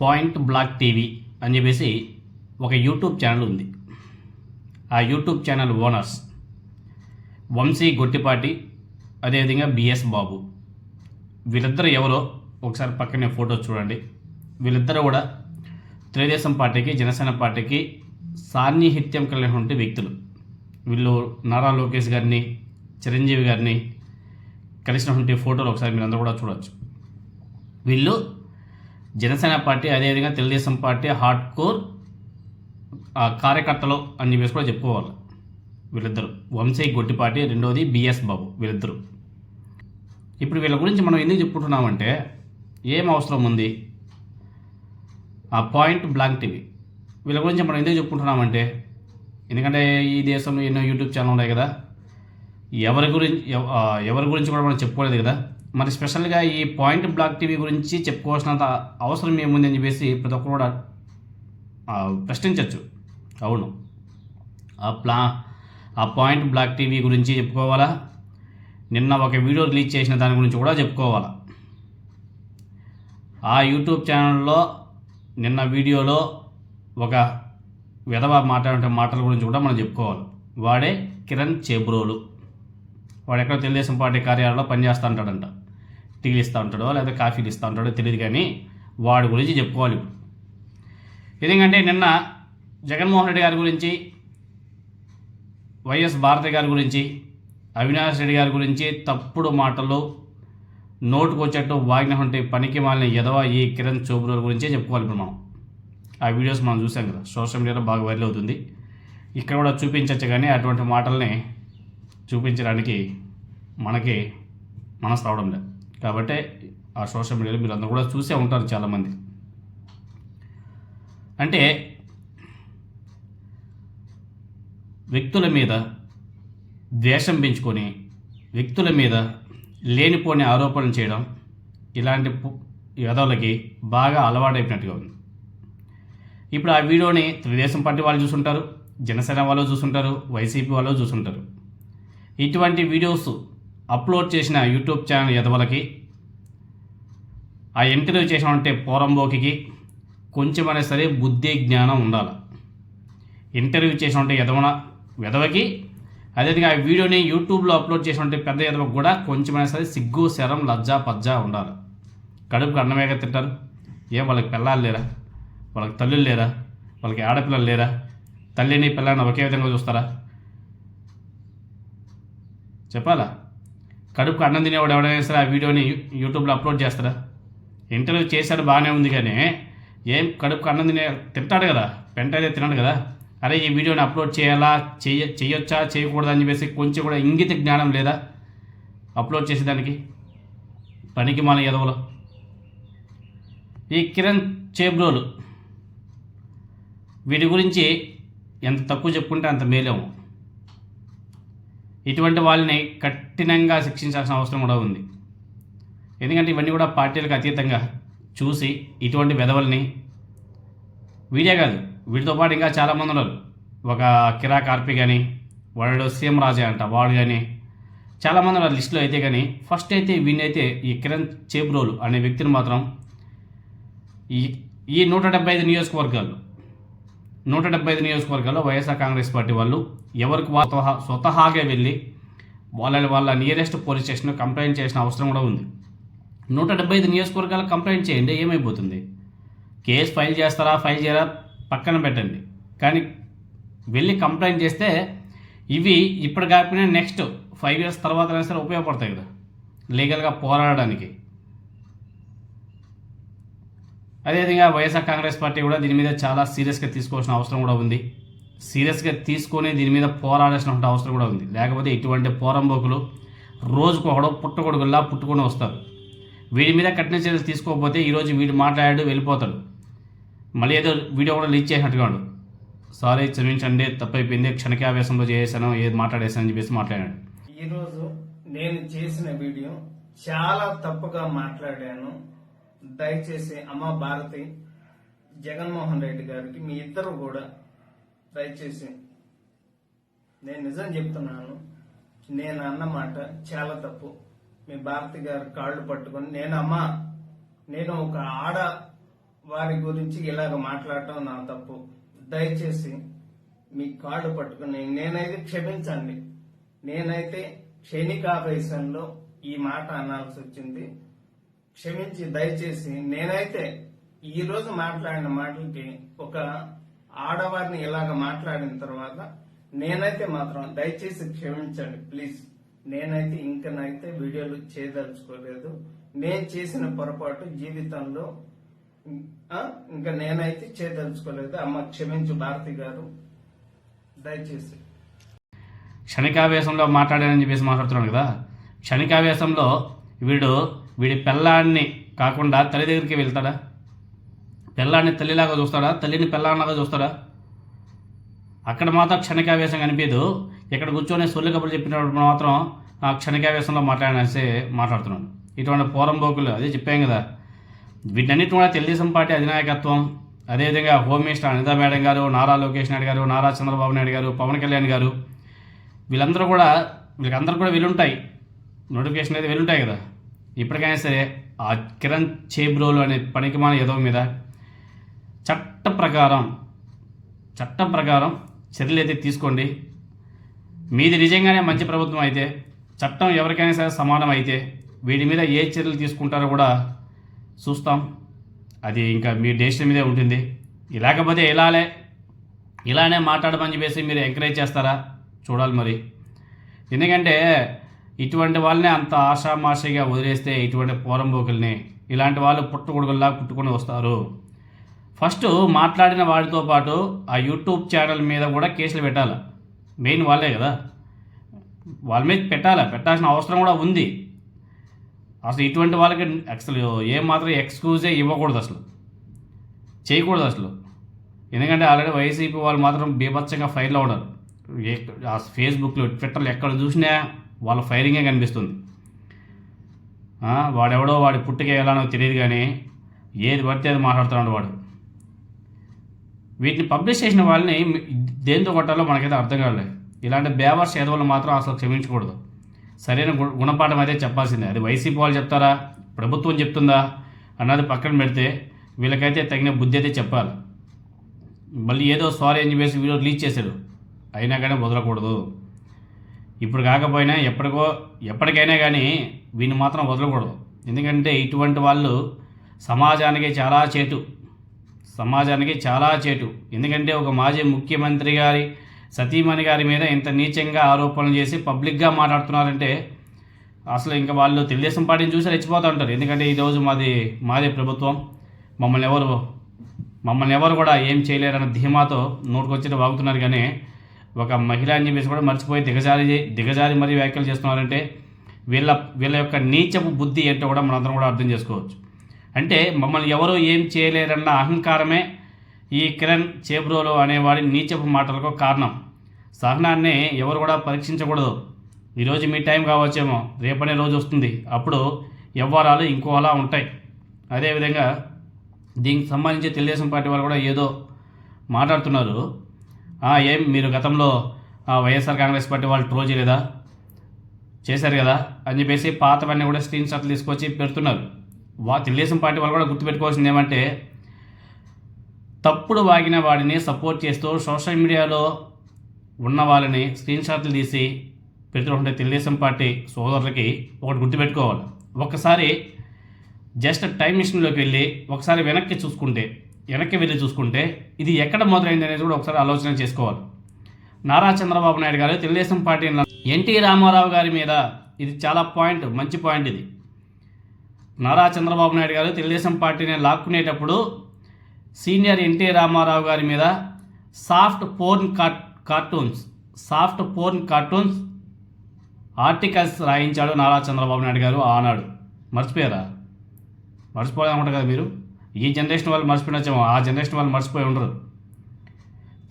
Point black TV అని చెప్పేసి ఒక యూట్యూబ్ ఛానల్ ఉంది. ఆ YouTube channel owners Vamsi Gottipati అదేవిధంగా బిఎస్ బాబు. వీళ్ళిద్దరు ఎవరో ఒకసారి పక్కనే ఫోటో చూడండి. వీళ్ళిద్దరూ కూడా తెలుగుదేశం పార్టీకి జనసేన పార్టీకి సాన్నిహిత్యం కలిగినటువంటి వ్యక్తులు. వీళ్ళు నారా లోకేష్ గారిని చిరంజీవి గారిని కలిసినటువంటి ఫోటోలు ఒకసారి మీరు అందరూ కూడా చూడవచ్చు వీళ్ళు జనసేన పార్టీ అదేవిధంగా తెలుగుదేశం పార్టీ హార్డ్ కోర్ ఆ, కార్యకర్తలు అని చెప్పేసి కూడా చెప్పుకోవాలి. వీళ్ళిద్దరు. వంశీ గొట్టిపాటి రెండోది బిఎస్ బాబు వీళ్ళిద్దరు. ఇప్పుడు వీళ్ళ గురించి మనం ఎందుకు చెప్పుకుంటున్నామంటే ఏం అవసరం ఉంది? ఆ పాయింట్ బ్లాంక్ టీవీ. వీళ్ళ గురించి మనం ఎందుకు చెప్పుకుంటున్నామంటే ఎందుకంటే ఈ దేశంలో ఎన్నో యూట్యూబ్ ఛానల్ ఉన్నాయి కదా. ఎవరి గురించి ఎవరి గురించి కూడా మనం చెప్పుకోలేదు కదా. మరి స్పెషల్గా ఈ పాయింట్ బ్లాక్ టీవీ గురించి చెప్పుకోవాల్సినంత అవసరం ఏముంది అని చెప్పేసి ప్రతి ఒక్కరు కూడా ప్రశ్నించవచ్చు అవును. ఆ ప్లా ఆ పాయింట్ బ్లాక్ టీవీ గురించి చెప్పుకోవాలా? నిన్న ఒక వీడియో రిలీజ్ చేసిన దాని గురించి కూడా చెప్పుకోవాలా? ఆ యూట్యూబ్ ఛానల్లో నిన్న వీడియోలో ఒక విధవ మాట్లాడే మాటల గురించి కూడా మనం చెప్పుకోవాలి. వాడే కిరణ్ చేబ్రోలు. వాడు ఎక్కడ తెలుగుదేశం పార్టీ కార్యాలయంలో పనిచేస్తూ ఉంటాడంట టీలు ఇస్తూ ఉంటాడో లేదా కాఫీలు ఇస్తూ ఉంటాడో తెలియదు కానీ వాడి గురించి చెప్పుకోవాలి ఎందుకంటే నిన్న జగన్మోహన్ రెడ్డి గారి గురించి వైఎస్ భారతి గారి గురించి అవినాష్ రెడ్డి గారి గురించి తప్పుడు మాటలు నోటుకు వచ్చేట్టు వాగినటువంటి పనికి మాలిన ఎదవ ఈ కిరణ్ చోబ్రోల గురించే చెప్పుకోవాలి ఇప్పుడు మనం. ఆ వీడియోస్ మనం చూసాం కదా సోషల్ మీడియాలో బాగా వైరల్ అవుతుంది. ఇక్కడ కూడా చూపించవచ్చు కానీ అటువంటి మాటల్ని చూపించడానికి మనకి మనసు రావడం లేదు. కాబట్టి ఆ సోషల్ మీడియాలో మీరు అందరూ కూడా చూసే ఉంటారు చాలామంది. అంటే వ్యక్తుల మీద ద్వేషం పెంచుకొని వ్యక్తుల మీద లేనిపోని ఆరోపణలు చేయడం ఇలాంటి యదవులకి బాగా అలవాటైపోయినట్టుగా ఉంది. ఇప్పుడు ఆ వీడియోని తెలుగుదేశం పార్టీ వాళ్ళు చూసుంటారు జనసేన వాళ్ళు చూసుంటారు వైసీపీ వాళ్ళు చూసుంటారు. ఇటువంటి వీడియోస్ అప్లోడ్ చేసిన యూట్యూబ్ ఛానల్ యదవలకి ఆ ఇంటర్వ్యూ చేసామంటే పోరంబోకి కొంచెమైనా సరే బుద్ధి జ్ఞానం ఉండాలి. ఇంటర్వ్యూ చేసామంటే ఎదవన వెదవకి అదేవిధంగా ఆ వీడియోని యూట్యూబ్లో అప్లోడ్ చేసినటువంటి పెద్ద ఎదవకు కూడా కొంచెమైనా సరే సిగ్గు శరం లజ్జా పజ్జా ఉండాలి. కడుపుకి అన్నమేగా తింటారు. ఏం వాళ్ళకి పిల్లలు లేరా? వాళ్ళకి తల్లులు లేరా? వాళ్ళకి ఆడపిల్లలు లేరా? తల్లిని పిల్లని ఒకే విధంగా చూస్తారా? చెప్పాలా? కడుపుకు అన్నం తినేవాడు ఎవడైనా సరే ఆ వీడియోని యూట్యూబ్లో అప్లోడ్ చేస్తారా? ఇంటర్వ్యూ చేశాడు బాగానే ఉంది కానీ ఏం కడుపు అన్నం తినే తింటాడు కదా పెంట అయితే తినడు కదా. అరే ఈ వీడియోని అప్లోడ్ చేయాలా చేయ చేయొచ్చా చేయకూడదా అని చెప్పేసి కొంచెం కూడా ఇంగిత జ్ఞానం లేదా అప్లోడ్ చేసేదానికి? పనికి మన ఎదవలో ఈ కిరణ్ చేబ్రోలు వీటి గురించి ఎంత తక్కువ చెప్పుకుంటే అంత మేలేము. ఇటువంటి వాళ్ళని కఠినంగా శిక్షించాల్సిన అవసరం కూడా ఉంది. ఎందుకంటే ఇవన్నీ కూడా పార్టీలకు అతీతంగా చూసి ఇటువంటి వెధవల్ని వీడే కాదు వీటితో పాటు ఇంకా చాలామంది ఉన్నారు. ఒక కిరా కార్పి కానీ వాడు సీఎం రాజా అంట వాడు కానీ చాలామంది ఉన్నారు లిస్టులో అయితే కానీ ఫస్ట్ అయితే వీణైతే ఈ కిరణ్ చేబ్రోలు అనే వ్యక్తిని మాత్రం ఈ ఈ నూట డెబ్బై ఐదు నియోజకవర్గాలు నూట డెబ్బై ఐదు నియోజకవర్గాల్లో వైఎస్ఆర్ కాంగ్రెస్ పార్టీ వాళ్ళు ఎవరికి వా- స్వతహా స్వతహాగా వెళ్ళి వాళ్ళ వాళ్ళ నియరెస్ట్ పోలీస్ స్టేషన్ కంప్లైంట్ చేసిన అవసరం కూడా ఉంది. నూట డెబ్బై ఐదు నియోజకవర్గాలకు కంప్లైంట్ చేయండి ఏమైపోతుంది? కేసు ఫైల్ చేస్తారా ఫైల్ చేయరా పక్కన పెట్టండి. కానీ వెళ్ళి కంప్లైంట్ చేస్తే ఇవి ఇప్పుడు కాకపోయినా నెక్స్ట్ ఫైవ్ ఇయర్స్ తర్వాత అయినా సరే ఉపయోగపడతాయి కదా లీగల్గా పోరాడడానికి. అదేవిధంగా వైఎస్ఆర్ కాంగ్రెస్ పార్టీ కూడా దీని మీద చాలా సీరియస్గా తీసుకోవాల్సిన అవసరం కూడా ఉంది. సీరియస్గా తీసుకొని దీని మీద పోరాడాల్సిన అవసరం కూడా ఉంది. లేకపోతే ఇటువంటి పోరంబోకులు రోజుకు ఒకడో పుట్టగొడుగుల్లా పుట్టుకొని వస్తారు. వీడి మీద కఠిన చర్యలు తీసుకోకపోతే ఈరోజు వీడు మాట్లాడాడు వెళ్ళిపోతాడు. మళ్ళీ ఏదో వీడియో కూడా లీక్ చేసినట్టుగాడు సారీ క్షమించండి తప్పైపోయింది క్షణకావేశంలో చేశాను ఏది మాట్లాడేశాను అని చెప్పేసి మాట్లాడాడు. ఈరోజు నేను చేసిన వీడియో చాలా తప్పుగా మాట్లాడాను. దయచేసి అమ్మ భారతి జగన్మోహన్ రెడ్డి గారికి మీ ఇద్దరు కూడా దయచేసి నేను నిజం చెప్తున్నాను. నేను అన్నమాట చాలా తప్పు. మీ భారతి గారు కాళ్ళు పట్టుకొని నేను అమ్మా నేను ఒక ఆడ వారి గురించి ఇలాగ మాట్లాడటం నా తప్పు. దయచేసి మీ కాళ్ళు పట్టుకుని నేనైతే క్షమించండి. నేనైతే క్షణికావేశంలో ఈ మాట అనాల్సి వచ్చింది. క్షమించి దయచేసి నేనైతే ఈ రోజు మాట్లాడిన మాటలకి ఒక ఆడవారిని ఇలాగ మాట్లాడిన తర్వాత నేనైతే మాత్రం దయచేసి క్షమించండి ప్లీజ్. నేనైతే ఇంకనైతే వీడియోలు చేయదలుచుకోలేదు. నేను చేసిన పొరపాటు జీవితంలో ఇంకా నేనైతే చేయదలుచుకోలేదు. అమ్మ క్షమించు భారతి గారు. దయచేసి. క్షణికావేశంలో మాట్లాడానని చెప్పేసి మాట్లాడుతున్నాడు కదా. క్షణికావేశంలో వీడు వీడి పిల్లాన్ని కాకుండా తల్లి దగ్గరికి వెళ్తాడా? పిల్లాన్ని తల్లిలాగా చూస్తాడా? తల్లిని పెళ్ళాన్నలాగా చూస్తాడా? అక్కడ మాత్రం క్షణికావేశం కనిపించదు. ఇక్కడ కూర్చొని సొల్లు కబుర్లు చెప్పినప్పుడు మాత్రం ఆ క్షణికావేశంలో మాట్లాడినసే మాట్లాడుతున్నాడు. ఇటువంటి పోరంబోకులు అదే చెప్పాం కదా. వీటన్నిటి కూడా తెలుగుదేశం పార్టీ అధినాయకత్వం అదేవిధంగా హోమ్ మినిస్టర్ అనితా మేడం గారు నారా లోకేష్ నాయుడు గారు నారా చంద్రబాబు నాయుడు గారు పవన్ కళ్యాణ్ గారు వీళ్ళందరూ కూడా వీళ్ళకందరూ కూడా వెళ్ళుంటాయి నోటిఫికేషన్ అయితే వెళ్ళుంటాయి కదా. ఇప్పటికైనా సరే ఆ కిరణ్ చేబ్రోలు అనే పనికిమాల ఏదో మీద చట్ట ప్రకారం చట్టం ప్రకారం చర్యలు అయితే తీసుకోండి. మీది నిజంగానే మంచి ప్రభుత్వం అయితే చట్టం ఎవరికైనా సరే సమానం అయితే వీటి మీద ఏ చర్యలు తీసుకుంటారో కూడా చూస్తాం. అది ఇంకా మీ డెసిషన్ మీదే ఉంటుంది. లేకపోతే ఇలానే ఇలానే మాట్లాడమని చెప్పేసి మీరు ఎంకరేజ్ చేస్తారా? చూడాలి మరి. ఎందుకంటే ఇటువంటి వాళ్ళని అంత ఆషామాషిగా వదిలేస్తే ఇటువంటి పోరంబోకుల్ని ఇలాంటి వాళ్ళు పుట్టగొడుగుల్లా పుట్టుకొని వస్తారు. ఫస్ట్ మాట్లాడిన వాడితో పాటు ఆ యూట్యూబ్ ఛానల్ మీద కూడా కేసులు పెట్టాలి. మెయిన్ వాళ్ళే కదా. వాళ్ళ మీద పెట్టాలి? పెట్టాల్సిన అవసరం కూడా ఉంది. అసలు ఇటువంటి వాళ్ళకి అసలు ఏమాత్రం ఎక్స్క్యూజే ఇవ్వకూడదు అసలు. చేయకూడదు అసలు. ఎందుకంటే ఆల్రెడీ వైసీపీ వాళ్ళు మాత్రం బీభత్సంగా ఫైర్లో ఉన్నారు. ఆ ఫేస్బుక్లో ట్విట్టర్లో ఎక్కడ చూసినా వాళ్ళ ఫైరింగే కనిపిస్తుంది. వాడెవడో వాడి పుట్టుక ఎలానో తెలియదు కానీ ఏది పడితే అది మాట్లాడుతున్నాడు వాడు. వీటిని పబ్లిష్ చేసిన వాళ్ళని దేంతో కొట్టాలో మనకైతే అర్థం కాలేదు ఇలాంటి బేవర్స్ ఏదోళ్ళు మాత్రం అసలు క్షమించకూడదు. సరైన గుణపాఠం అయితే చెప్పాల్సిందే. అది వైసీపీ వాళ్ళు చెప్తారా? ప్రభుత్వం చెప్తుందా? అన్నది పక్కన పెడితే వీళ్ళకైతే తగిన బుద్ధి అయితే చెప్పాలి. మళ్ళీ ఏదో సారీ అని చెప్పేసి వీడియో రిలీజ్ చేశాడు. అయినా కానీ వదలకూడదు. ఇప్పుడు కాకపోయినా ఎప్పటికో ఎప్పటికైనా కానీ వీడిని మాత్రం వదలకూడదు. ఎందుకంటే ఇటువంటి వాళ్ళు సమాజానికి చాలా చేటు సమాజానికి చాలా చేటు. ఎందుకంటే ఒక మాజీ ముఖ్యమంత్రి గారి సతీమణి గారి మీద ఇంత నీచంగా ఆరోపణలు చేసి పబ్లిక్గా మాట్లాడుతున్నారంటే అసలు ఇంకా వాళ్ళు తెలుగుదేశం పార్టీని చూసి రెచ్చిపోతూ ఉంటారు. ఎందుకంటే ఈరోజు మాది మాదే ప్రభుత్వం. మమ్మల్ని ఎవరు మమ్మల్ని ఎవరు కూడా ఏం చేయలేరన్న ధీమాతో నోటుకొచ్చి వాగుతున్నారు. కానీ ఒక మహిళ అని చెప్పేసి కూడా మర్చిపోయి దిగజారి దిగజారి మరీ వ్యాఖ్యలు చేస్తున్నారంటే వీళ్ళ వీళ్ళ యొక్క నీచపు బుద్ధి ఏంటో కూడా మనందరం కూడా అర్థం చేసుకోవచ్చు. అంటే మమ్మల్ని ఎవరూ ఏం చేయలేరన్న అహంకారమే ఈ కిరణ్ చేబ్రోలు అనేవాడి నీచపు మాటలకు కారణం. సహనాన్ని ఎవరు కూడా పరీక్షించకూడదు. ఈరోజు మీ టైం కావచ్చేమో రేపనే రోజు వస్తుంది. అప్పుడు వ్యవహారాలు ఇంకోలా ఉంటాయి. అదేవిధంగా దీనికి సంబంధించి తెలుగుదేశం పార్టీ వాళ్ళు కూడా ఏదో మాట్లాడుతున్నారు. ఏం మీరు గతంలో వైఎస్ఆర్ కాంగ్రెస్ పార్టీ వాళ్ళు ట్రోల్ చేయలేదా? చేశారు కదా? అని చెప్పేసి పాతవన్నీ కూడా స్క్రీన్ షాట్లు తీసుకొచ్చి పెడుతున్నారు. వా తెలుగుదేశం పార్టీ వాళ్ళు కూడా గుర్తుపెట్టుకోవాల్సింది ఏమంటే తప్పుడు వాగిన వాడిని సపోర్ట్ చేస్తూ సోషల్ మీడియాలో ఉన్న వాళ్ళని స్క్రీన్ షాట్లు తీసి పెడుతుంటే తెలుగుదేశం పార్టీ సోదరులకి ఒకటి గుర్తుపెట్టుకోవాలి. ఒకసారి జస్ట్ టైం మిషన్లోకి వెళ్ళి ఒకసారి వెనక్కి చూసుకుంటే వెనక్కి వెళ్ళి చూసుకుంటే ఇది ఎక్కడ మొదలైంది అనేది కూడా ఒకసారి ఆలోచన చేసుకోవాలి. నారా చంద్రబాబు నాయుడు గారు తెలుగుదేశం పార్టీ ఎన్టీ రామారావు గారి మీద ఇది చాలా పాయింట్ మంచి పాయింట్ ఇది. నారా చంద్రబాబు నాయుడు గారు తెలుగుదేశం పార్టీని లాక్కునేటప్పుడు సీనియర్ ఎన్టీ రామారావు గారి మీద soft porn cart cartoons soft porn cartoons articles రాయించాడు నారా చంద్రబాబు నాయుడు గారు ఆనాడు. మర్చిపోయారా? మర్చిపోలే అనుకుంటారు కదా మీరు? ఈ జనరేషన్ వాళ్ళు మర్చిపోయినచ్చేమో ఆ జనరేషన్ వాళ్ళు మర్చిపోయి ఉండరు.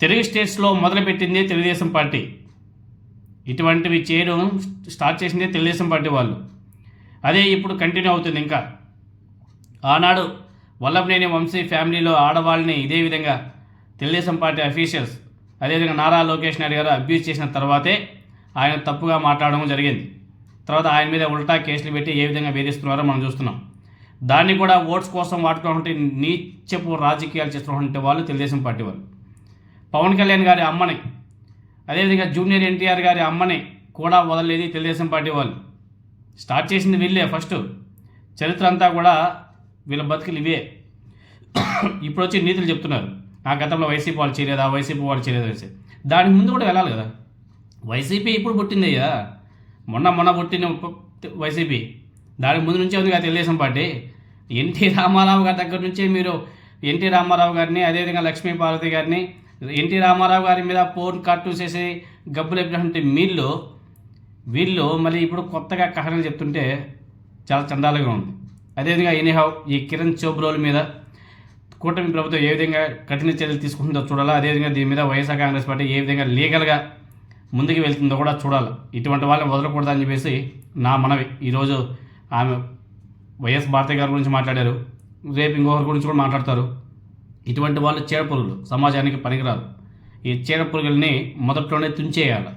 తెలుగు స్టేట్స్లో మొదలుపెట్టింది తెలుగుదేశం పార్టీ. ఇటువంటివి చేయడం స్టార్ట్ చేసిందే తెలుగుదేశం పార్టీ వాళ్ళు. అదే ఇప్పుడు కంటిన్యూ అవుతుంది ఇంకా. ఆనాడు వల్లభనేని వంశీ ఫ్యామిలీలో ఆడవాళ్ళని ఇదే విధంగా తెలుగుదేశం పార్టీ అఫీషియల్స్ అదేవిధంగా నారా లోకేష్ నాయుడు గారు అబ్యూజ్ చేసిన తర్వాతే ఆయన తప్పుగా మాట్లాడడం జరిగింది. తర్వాత ఆయన మీద ఉల్టా కేసులు పెట్టి ఏ విధంగా వేధిస్తున్నారో మనం చూస్తున్నాం. దాన్ని కూడా ఓట్స్ కోసం వాడుకుంటే నీచపు రాజకీయాలు చేస్తున్నటువంటి వాళ్ళు తెలుగుదేశం పార్టీ వాళ్ళు. పవన్ కళ్యాణ్ గారి అమ్మని అదేవిధంగా జూనియర్ ఎన్టీఆర్ గారి అమ్మని కూడా వదలలేదు తెలుగుదేశం పార్టీ వాళ్ళు. స్టార్ట్ చేసింది వీళ్ళే ఫస్ట్. చరిత్ర అంతా కూడా వీళ్ళ బతుకులు ఇవే. ఇప్పుడు వచ్చి నీతులు చెప్తున్నారు. ఆ గతంలో వైసీపీ వాళ్ళు చేయలేదా వైసీపీ వాళ్ళు చేయలేదు అనేసి. దానికి ముందు కూడా వెళ్ళాలి కదా. వైసీపీ ఇప్పుడు పుట్టింది అయ్యా మొన్న మొన్న పుట్టిన వైసీపీ. దానికి ముందు నుంచే ఉంది కదా తెలుగుదేశం పార్టీ. ఎన్టీ రామారావు గారి దగ్గర నుంచే మీరు ఎన్టీ రామారావు గారిని అదేవిధంగా లక్ష్మీ పార్వతి గారిని ఎన్టీ రామారావు గారి మీద ఫోన్ కట్టు చేసి గబ్బులు ఎప్పినటువంటి మీళ్ళు వీళ్ళు మళ్ళీ ఇప్పుడు కొత్తగా కథనాలు చెప్తుంటే చాలా చందాలుగా ఉంది. అదేవిధంగా ఎనీహౌ ఈ కిరణ్ చోబ్రోల్ మీద కూటమి ప్రభుత్వం ఏ విధంగా కఠిన చర్యలు తీసుకుంటుందో చూడాలా? అదేవిధంగా దీని మీద వైఎస్ఆర్ కాంగ్రెస్ పార్టీ ఏ విధంగా లీగల్గా ముందుకు వెళ్తుందో కూడా చూడాలి. ఇటువంటి వాళ్ళని వదలకూడదని చెప్పేసి నా మనవి. ఈరోజు ఆమె వైఎస్ భారతి గారి గురించి మాట్లాడారు. రేపు ఇంకొకరి గురించి కూడా మాట్లాడతారు. ఇటువంటి వాళ్ళు చీడపురుగులు సమాజానికి పనికిరారు ఈ చీడపురుగుల్ని మొదట్లోనే తుంచేయాలి.